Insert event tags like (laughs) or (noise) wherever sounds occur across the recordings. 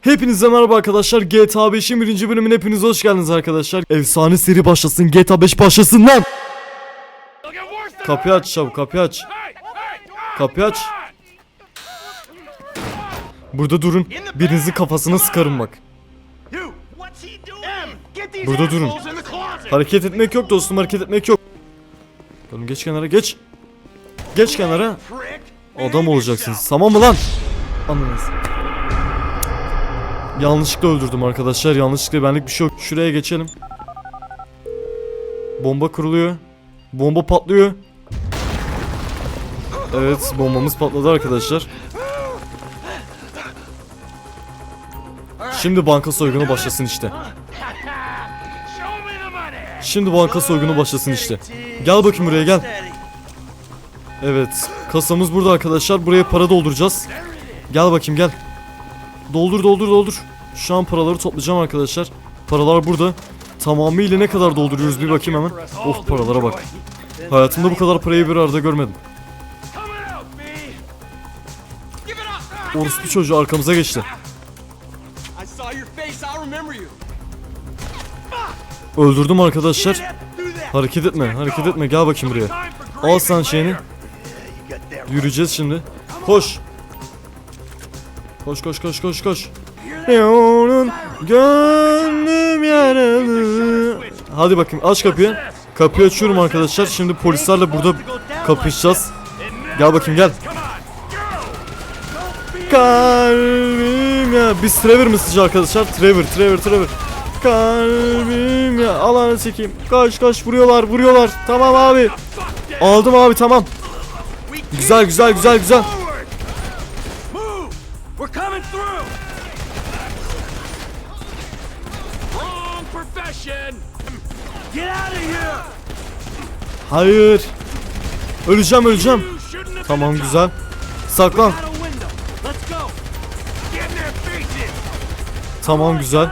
Hepinize merhaba arkadaşlar. GTA 5'in birinci bölümüne hepiniz hoş geldiniz arkadaşlar. Efsane seri başlasın. GTA 5 başlasın lan. Kapıyı aç çabuk kapıyı aç. Kapıyı aç. Burada durun. Birinizin kafasına sıkarım bak. Burada durun. Hareket etmek yok dostum hareket etmek yok. Oğlum geç kenara geç. Geç kenara. Adam olacaksınız tamam mı lan? Anladınız. Yanlışlıkla öldürdüm arkadaşlar. Yanlışlıkla benlik bir şey yok. Şuraya geçelim. Bomba kuruluyor. Bomba patlıyor. Evet bombamız patladı arkadaşlar. Şimdi banka soygunu başlasın işte. Şimdi banka soygunu başlasın işte. Gel bakayım buraya gel. Evet kasamız burada arkadaşlar. Buraya para dolduracağız. Gel bakayım gel. Doldur doldur doldur. Şu an paraları toplayacağım arkadaşlar. Paralar burada. Tamamıyla ne kadar dolduruyoruz bir bakayım hemen. Of paralara bak. Hayatımda bu kadar parayı bir arada görmedim. Orospu çocuğu arkamıza geçti. Öldürdüm arkadaşlar. Hareket etme hareket etme gel bakayım buraya. Al sen şeyini. Yürüyeceğiz şimdi. Koş. Koş koş koş koş koş. Onun gönlüm yaralı. Hadi bakayım aç kapıyı. Kapıyı açıyorum arkadaşlar. Şimdi polislerle burada kapışacağız. Gel bakayım gel. Kalbim ya. Biz Trevor mısınız arkadaşlar? Trevor, Trevor, Trevor. Kalbim ya. Allah'ını çekeyim. Kaç kaç vuruyorlar, vuruyorlar. Tamam abi. Aldım abi tamam. Güzel güzel güzel güzel. Hayır. Öleceğim öleceğim. Tamam güzel. Saklan. Tamam güzel.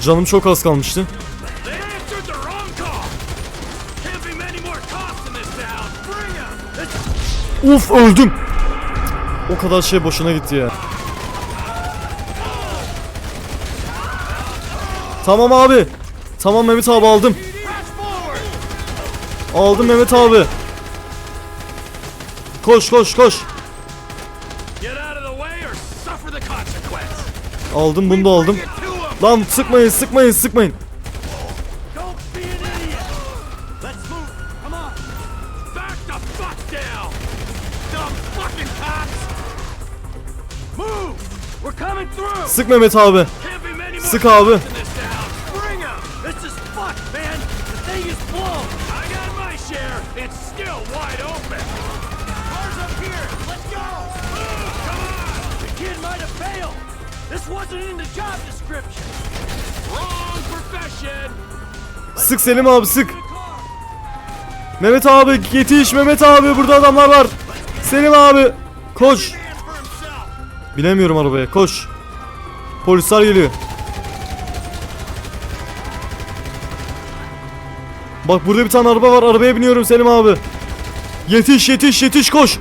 Canım çok az kalmıştı. Uf öldüm. O kadar şey boşuna gitti ya. Tamam abi. Tamam Mehmet abi aldım. Aldım Mehmet abi. Koş koş koş. Aldım bunu da aldım. Lan sıkmayın sıkmayın sıkmayın. Don't be an idiot. Let's Sık Selim abi sık. Mehmet abi yetiş Mehmet abi burada adamlar var. Selim abi koş. Binemiyorum arabaya koş. Polisler geliyor. Bak burada bir tane araba var arabaya biniyorum Selim abi. Yetiş yetiş yetiş koş.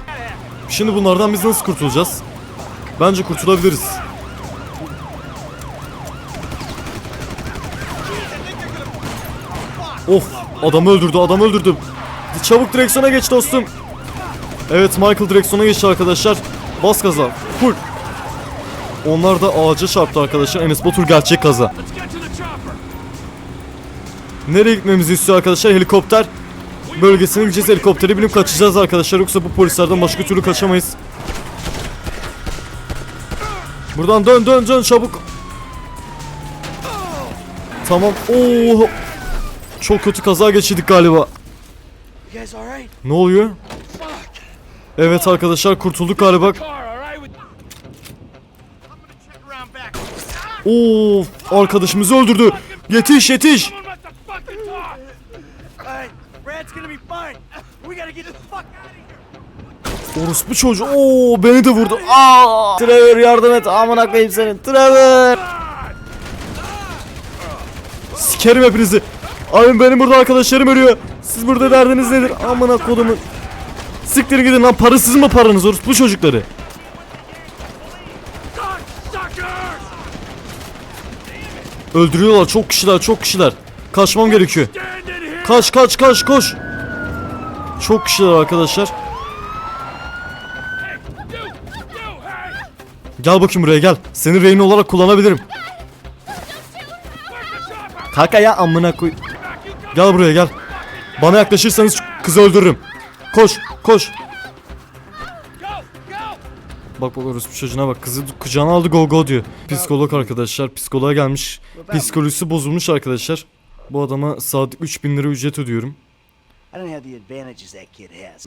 Şimdi bunlardan biz nasıl kurtulacağız? Bence kurtulabiliriz. Of adamı öldürdü adamı öldürdü. Çabuk direksiyona geç dostum. Evet Michael direksiyona geçti arkadaşlar. Bas gaza. Full. Onlar da ağaca çarptı arkadaşlar. Enes Batur gerçek kaza. Nereye gitmemizi istiyor arkadaşlar? Helikopter bölgesine gideceğiz. Helikoptere binip kaçacağız arkadaşlar. Yoksa bu polislerden başka türlü kaçamayız. Buradan dön dön dön çabuk. Tamam. Oo. Çok kötü kaza geçirdik galiba. Ne oluyor? Evet arkadaşlar kurtulduk galiba. Oo, arkadaşımızı öldürdü. Yetiş yetiş. Orospu çocuğu. Oo, beni de vurdu. Aa! Trevor yardım et. Amına koyayım senin. Trevor. Sikerim hepinizi. Abi benim burada arkadaşlarım ölüyor. Siz burada derdiniz nedir? Amına kodumu. Siktirin gidin lan parasız mı paranız orospu çocukları? Cocksuckers! Öldürüyorlar çok kişiler çok kişiler. Kaçmam gerekiyor. Kaç kaç kaç koş. Çok kişiler arkadaşlar. Gel bakayım buraya gel. Seni rehin olarak kullanabilirim. Kanka ya amına koy. Gel buraya gel. Bana yaklaşırsanız kızı öldürürüm. Koş koş. Bak bak orospu çocuğuna bak kızı kucağına aldı go go diyor. Psikolog arkadaşlar psikoloğa gelmiş. Psikolojisi bozulmuş arkadaşlar. Bu adama saatlik 3000 lira ücret ödüyorum. Has.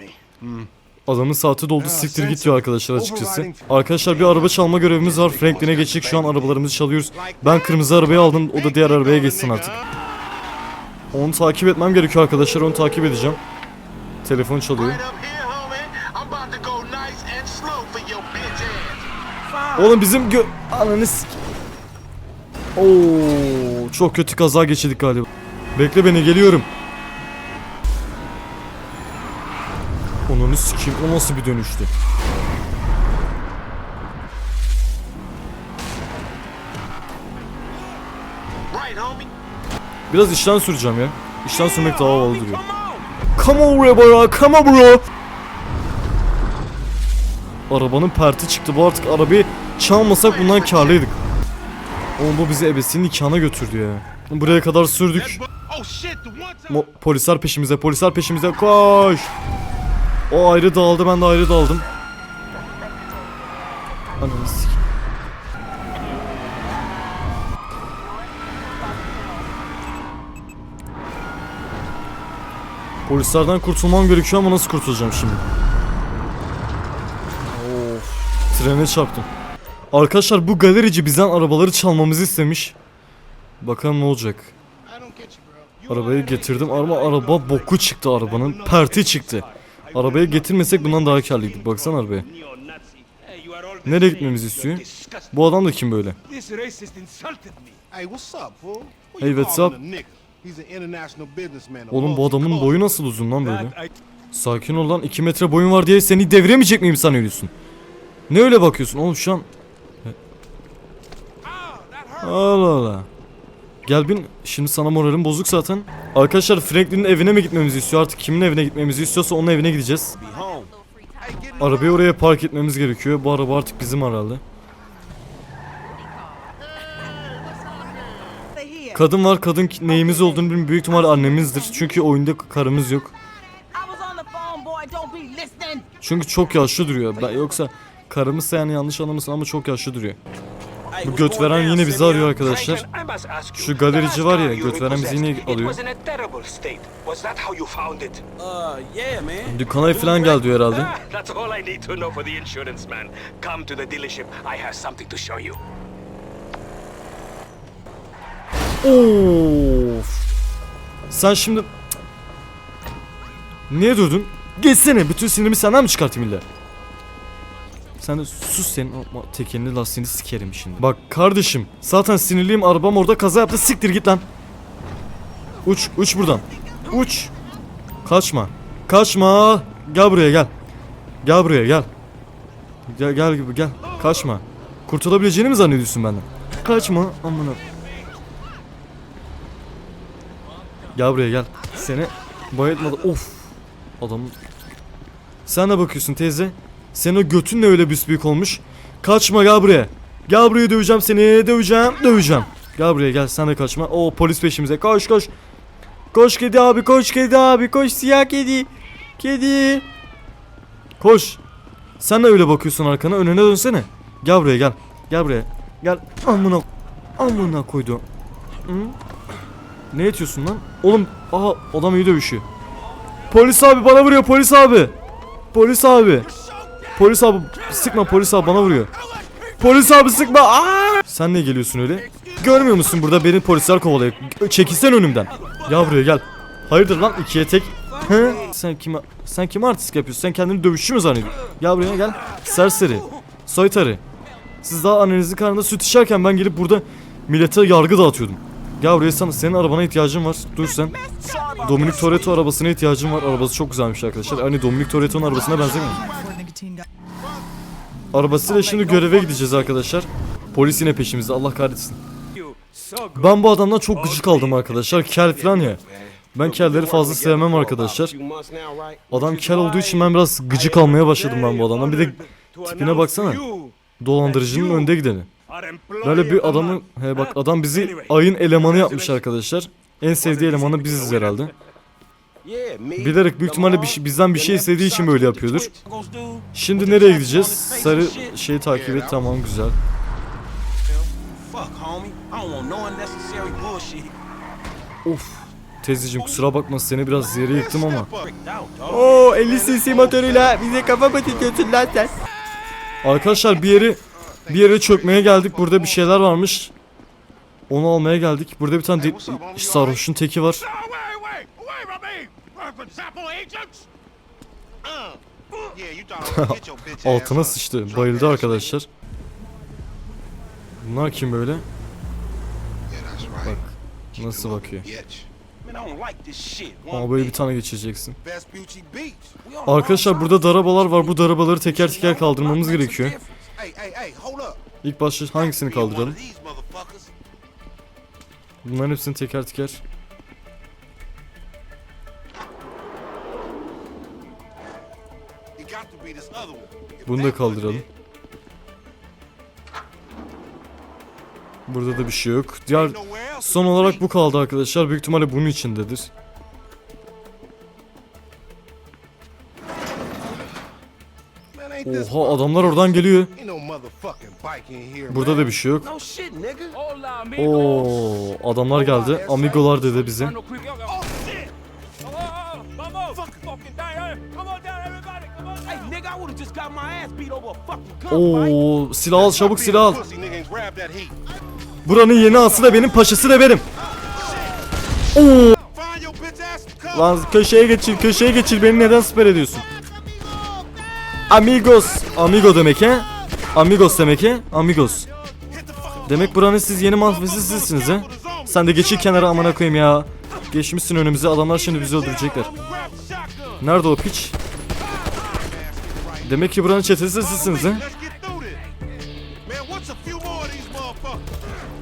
Adamın saati doldu siktir git diyor arkadaşlar açıkçası. Arkadaşlar bir araba çalma görevimiz var. Franklin'e geçtik şu an arabalarımızı çalıyoruz. Ben kırmızı arabayı aldım o da diğer arabaya geçsin artık. Onu takip etmem gerekiyor arkadaşlar onu takip edeceğim. Telefon çalıyor. Oğlum bizim gö... Ananı. Oo, çok kötü kaza geçirdik galiba. Bekle beni geliyorum. Onunu sikeyim o nasıl bir dönüştü? Biraz işten süreceğim ya. İşten sürmek daha havalı duruyor. Come on buraya bro, come on bro. Arabanın perti çıktı. Bu artık arabayı çalmasak bundan karlıydık. Oğlum bu bizi ebesinin nikahına götürdü ya. Buraya kadar sürdük. Oh. Mo- polisler peşimize, polisler peşimize. Koş. O ayrı dağıldı, ben de ayrı daldım. Ananı sikeyim. Polislerden kurtulmam gerekiyor ama nasıl kurtulacağım şimdi? Of, trene çarptım. Arkadaşlar bu galerici bizden arabaları çalmamızı istemiş. Bakalım ne olacak. Arabayı getirdim ama araba boku çıktı arabanın. Perti çıktı. Arabayı getirmesek bundan daha karlıydık. Baksana arabaya. Nereye gitmemizi istiyor? Bu adam da kim böyle? Hey, what's up, Oğlum bu adamın boyu nasıl uzun lan böyle? Sakin ol lan 2 metre boyun var diye seni deviremeyecek miyim sanıyorsun? Ne öyle bakıyorsun oğlum şu an? Allah Allah. Gel bin. Şimdi sana moralim bozuk zaten. Arkadaşlar Franklin'in evine mi gitmemizi istiyor? Artık kimin evine gitmemizi istiyorsa onun evine gideceğiz. Arabayı oraya park etmemiz gerekiyor. Bu araba artık bizim herhalde. Kadın var. Kadın neyimiz olduğunu bilmiyorum. Büyük ihtimal annemizdir. Çünkü oyunda karımız yok. Çünkü çok yaşlı duruyor. Ben yoksa karımızsa yani yanlış anlamasın ama çok yaşlı duruyor. Bu göt veren yine bizi arıyor arkadaşlar. Şu galerici var ya göt veren bizi yine alıyor. Dükkana falan gel diyor herhalde. That's all I need to know for the insurance man. Come to the dealership. I have something to show you. Of. Sen şimdi Niye durdun? Geçsene. Bütün sinirimi senden mi çıkartayım illa? Sen de sus senin o ma- tekerini lastiğini sikerim şimdi. Bak kardeşim zaten sinirliyim arabam orada kaza yaptı siktir git lan. Uç uç buradan. Uç. Kaçma. Kaçma. Gel buraya gel. Gel buraya gel. Gel gel gel. Kaçma. Kurtulabileceğini mi zannediyorsun benden? Kaçma amına. Gel buraya gel. Seni bayıltmadı. Of. Adam. Sen ne bakıyorsun teyze? Senin o götün ne öyle büsbüyük olmuş? Kaçma gel buraya. Gel buraya döveceğim seni. Döveceğim. Döveceğim. Gel buraya gel. Sen de kaçma. O polis peşimize. Koş koş. Koş kedi abi. Koş kedi abi. Koş siyah kedi. Kedi. Koş. Sen de öyle bakıyorsun arkana. Önüne dönsene. Gel buraya gel. Gel buraya. Gel. Amına. Amına koydu. Hı? Ne etiyorsun lan? Oğlum aha adam iyi dövüşüyor. Polis abi bana vuruyor polis abi. Polis abi. Polis abi sıkma polis abi bana vuruyor. Polis abi sıkma. Aa! Sen ne geliyorsun öyle? Görmüyor musun burada beni polisler kovalıyor. Çekilsen önümden. Ya buraya gel. Hayırdır lan ikiye tek. He? Sen kime sen kime artist yapıyorsun? Sen kendini dövüşçü mü zannediyorsun? Ya buraya gel. Serseri. Soytarı. Siz daha annenizin karnında süt içerken ben gelip burada millete yargı dağıtıyordum. Buraya sana senin arabana ihtiyacım var. Dur sen. Dominic Toretto arabasına ihtiyacım var. Arabası çok güzelmiş arkadaşlar. Hani Dominic Toretto'nun arabasına benzemiyor. Arabasıyla şimdi göreve gideceğiz arkadaşlar. Polis yine peşimizde. Allah kahretsin. Ben bu adamdan çok gıcık aldım arkadaşlar. Kel falan ya. Ben kelleri fazla sevmem arkadaşlar. Adam kel olduğu için ben biraz gıcık almaya başladım ben bu adamdan. Bir de tipine baksana. Dolandırıcının önde gideni. Böyle bir adamı he bak adam bizi ayın elemanı yapmış arkadaşlar. En sevdiği elemanı biziz herhalde. Bilerek büyük ihtimalle bir şey- bizden bir şey istediği için böyle yapıyordur. Şimdi nereye gideceğiz? Sarı şeyi takip et tamam güzel. Of. Teyzeciğim kusura bakma seni biraz yere yıktım ama. Oo 50 cc motoruyla bize kafa mı tutuyorsun lan sen? Arkadaşlar bir yeri bir yere çökmeye geldik. Burada bir şeyler varmış. Onu almaya geldik. Burada bir tane sarhoşun teki var. (laughs) Ass, Altına sıçtı. Bayıldı arkadaşlar. Bunlar kim böyle? Keep Nasıl bakıyor? Ama böyle bir tane geçireceksin. Arkadaşlar burada darabalar var. Bu darabaları teker teker kaldırmamız gerekiyor. İlk başta hangisini kaldıralım? Bunların hepsini teker teker. Bunu da kaldıralım. Burada da bir şey yok. Diğer son olarak bu kaldı arkadaşlar. Büyük ihtimalle bunun içindedir. Oha adamlar oradan geliyor. Burada da bir şey yok. Oo adamlar geldi. Amigolar dedi bize. Oh, Oh. Oo silah al çabuk silah al. Buranın yeni ası da benim paşası da benim. Oo lan köşeye geçil köşeye geçil beni neden siper ediyorsun? Amigos. Amigo demek he? Amigos demek he? Amigos. Demek buranın siz yeni mafyası sizsiniz he? Sen de geçil kenara amına koyayım ya. Geçmişsin önümüze adamlar şimdi bizi öldürecekler. Nerede o piç? Demek ki buranın çetesi sizsiniz he?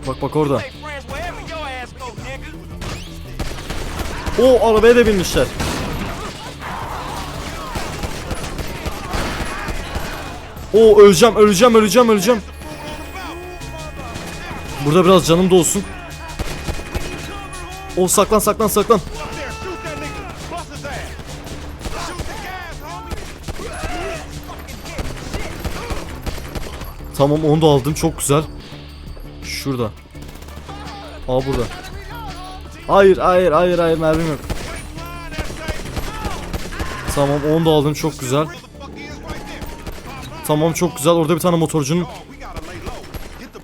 Bak bak orada. O arabaya da binmişler. O öleceğim, öleceğim, öleceğim, öleceğim. Burada biraz canım da olsun. O saklan, saklan, saklan. Tamam onu da aldım, çok güzel. Şurada. Aa burada. Hayır, hayır, hayır, hayır, mermim yok. Tamam onu da aldım, çok güzel. Tamam çok güzel. Orada bir tane motorcunun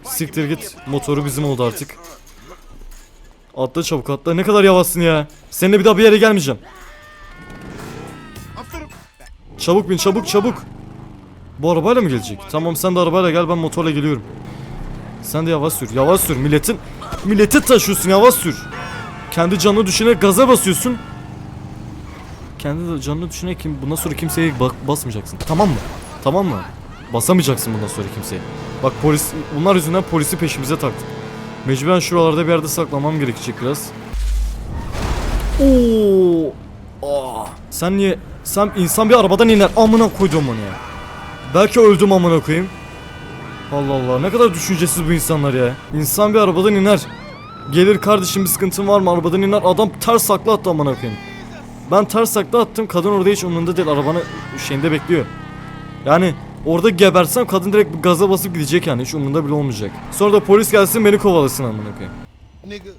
Siktir git. Motoru bizim oldu artık. Atla çabuk atla. Ne kadar yavaşsın ya. Seninle bir daha bir yere gelmeyeceğim. Çabuk bin çabuk çabuk. Bu arabayla mı gelecek? Tamam sen de arabayla gel ben motorla geliyorum. Sen de yavaş sür. Yavaş sür. Milletin milleti taşıyorsun yavaş sür. Kendi canını düşüne gaza basıyorsun. Kendi canını düşüne kim bundan sonra kimseye bak basmayacaksın. Tamam mı? Tamam mı? Basamayacaksın bundan sonra kimseye. Bak polis bunlar yüzünden polisi peşimize taktık. Mecburen şuralarda bir yerde saklamam gerekecek biraz. Oo! Aa, sen niye sen insan bir arabadan iner amına koydum onu ya. Belki öldüm amına koyayım. Allah Allah ne kadar düşüncesiz bu insanlar ya. İnsan bir arabadan iner. Gelir kardeşim bir sıkıntın var mı arabadan iner adam ters takla attı amına koyayım. Ben ters takla attım kadın orada hiç umurunda değil arabanın şeyinde bekliyor. Yani orada gebersem kadın direkt gaza basıp gidecek yani hiç umurunda bile olmayacak. Sonra da polis gelsin beni kovalasın amına koyayım. Nigga,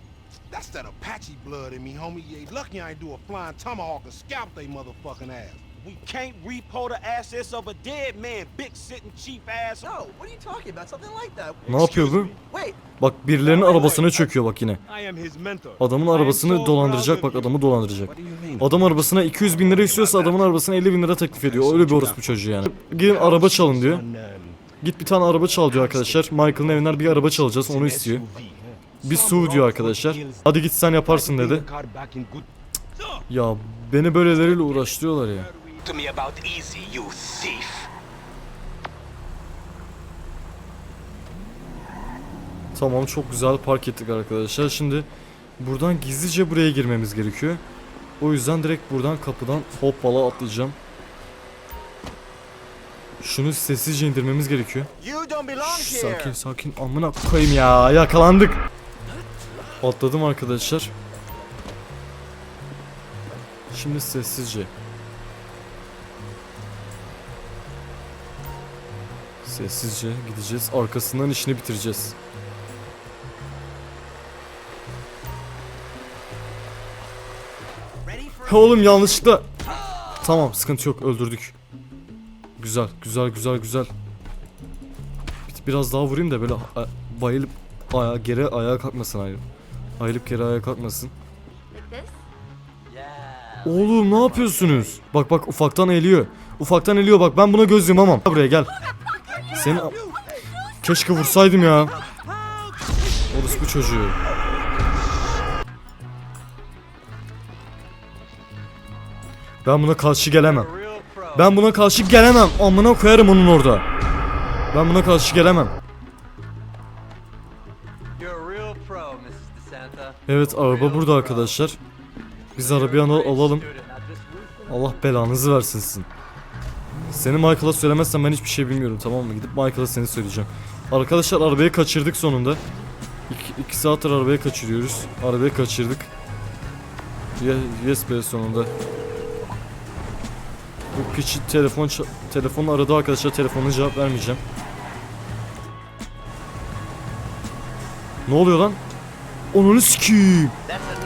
that's that Apache blood in me, homie. Lucky I ain't do a flying tomahawk and scalp they motherfucking ass. We can't repo the assets of a dead man, big sitting cheap ass. No, what are you talking about? Something like that. Ne yapıyor bu? Wait, Bak birilerinin arabasına çöküyor bak yine. I am his mentor. Adamın arabasını dolandıracak bak adamı dolandıracak. Adam arabasına 200 bin lira istiyorsa adamın arabasına 50 bin lira teklif ediyor. Öyle bir orospu çocuğu yani. Gidin araba çalın diyor. Git bir tane araba çal diyor arkadaşlar. Michael'ın evinden bir araba çalacağız onu istiyor. Bir SUV diyor arkadaşlar. Hadi git sen yaparsın dedi. Ya beni böyleleriyle uğraştırıyorlar ya. To me about easy, you thief. Tamam çok güzel park ettik arkadaşlar. Şimdi buradan gizlice buraya girmemiz gerekiyor. O yüzden direkt buradan kapıdan hoppala atlayacağım. Şunu sessizce indirmemiz gerekiyor. Şş, sakin sakin amına koyayım ya yakalandık. Atladım arkadaşlar. Şimdi sessizce. Sessizce gideceğiz. Arkasından işini bitireceğiz. Oğlum yanlışlıkla. Tamam sıkıntı yok öldürdük. Güzel güzel güzel güzel. Bir- Biraz daha vurayım da böyle bayılıp ayağa geri ayağa kalkmasın ayrı. Ayılıp geri ayağa kalkmasın. Oğlum ne yapıyorsunuz? Bak bak ufaktan eliyor. Ufaktan eliyor bak ben buna göz yumamam. Buraya gel. Seni Keşke vursaydım ya. Orası bu çocuğu. Ben buna karşı gelemem. Ben buna karşı gelemem. Amına koyarım onun orada. Ben buna karşı gelemem. Evet araba burada arkadaşlar. Biz arabayı al- alalım. Allah belanızı versin sizin. Seni Michael'a söylemezsem ben hiçbir şey bilmiyorum tamam mı? Gidip Michael'a seni söyleyeceğim. Arkadaşlar arabayı kaçırdık sonunda. İki, iki saattir arabayı kaçırıyoruz. Arabayı kaçırdık. Ye- Yes be sonunda. Bu piçi telefon telefonu aradı arkadaşlar telefonuna cevap vermeyeceğim. Ne oluyor lan? Onu sikiyim.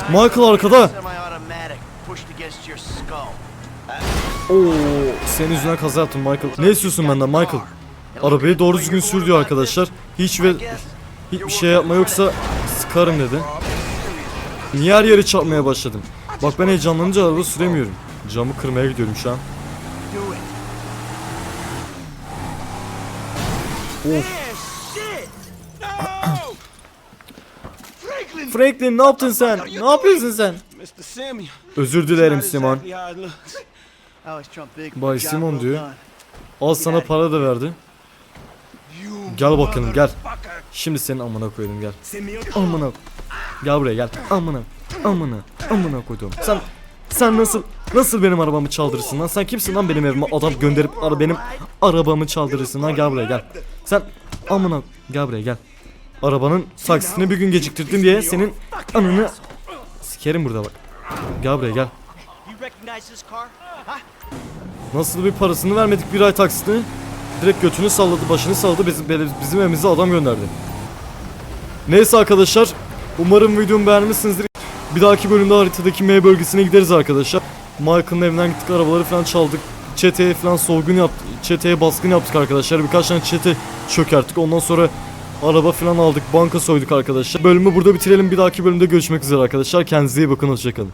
Michael arkada. Oo, senin yüzünden kaza yaptım Michael. Ne istiyorsun benden Michael? Arabayı doğru düzgün sür diyor arkadaşlar. Hiç ve hiçbir şey yapma yoksa sıkarım dedi. Niye her yere çarpmaya başladım? Bak ben heyecanlanınca araba süremiyorum. Camı kırmaya gidiyorum şu an. Of. (clears throat) Franklin ne yaptın sen? Ne yapıyorsun sen? Özür dilerim Simon. Bay Simon diyor. Al sana para da verdi. Gel bakalım gel. Şimdi senin amına koydum gel. Amına. Gel buraya gel. Amına. Amına. Amına koydum. Sen sen nasıl nasıl benim arabamı çaldırırsın lan? Sen kimsin lan benim evime adam gönderip ara benim arabamı çaldırırsın lan? Gel buraya gel. Sen amına gel buraya gel. Arabanın taksisini bir gün geciktirdim diye senin anını sikerim burada bak. Gel buraya gel. Nasıl bir parasını vermedik bir ay taksitini? Direkt götünü salladı, başını salladı, bizim, bizim evimize adam gönderdi. Neyse arkadaşlar, umarım videomu beğenmişsinizdir. Bir dahaki bölümde haritadaki M bölgesine gideriz arkadaşlar. Michael'ın evinden gittik, arabaları falan çaldık. Çeteye falan soygun yaptık, çeteye baskın yaptık arkadaşlar. Birkaç tane çete çökerttik. Ondan sonra araba falan aldık, banka soyduk arkadaşlar. Bölümü burada bitirelim. Bir dahaki bölümde görüşmek üzere arkadaşlar. Kendinize iyi bakın, hoşçakalın.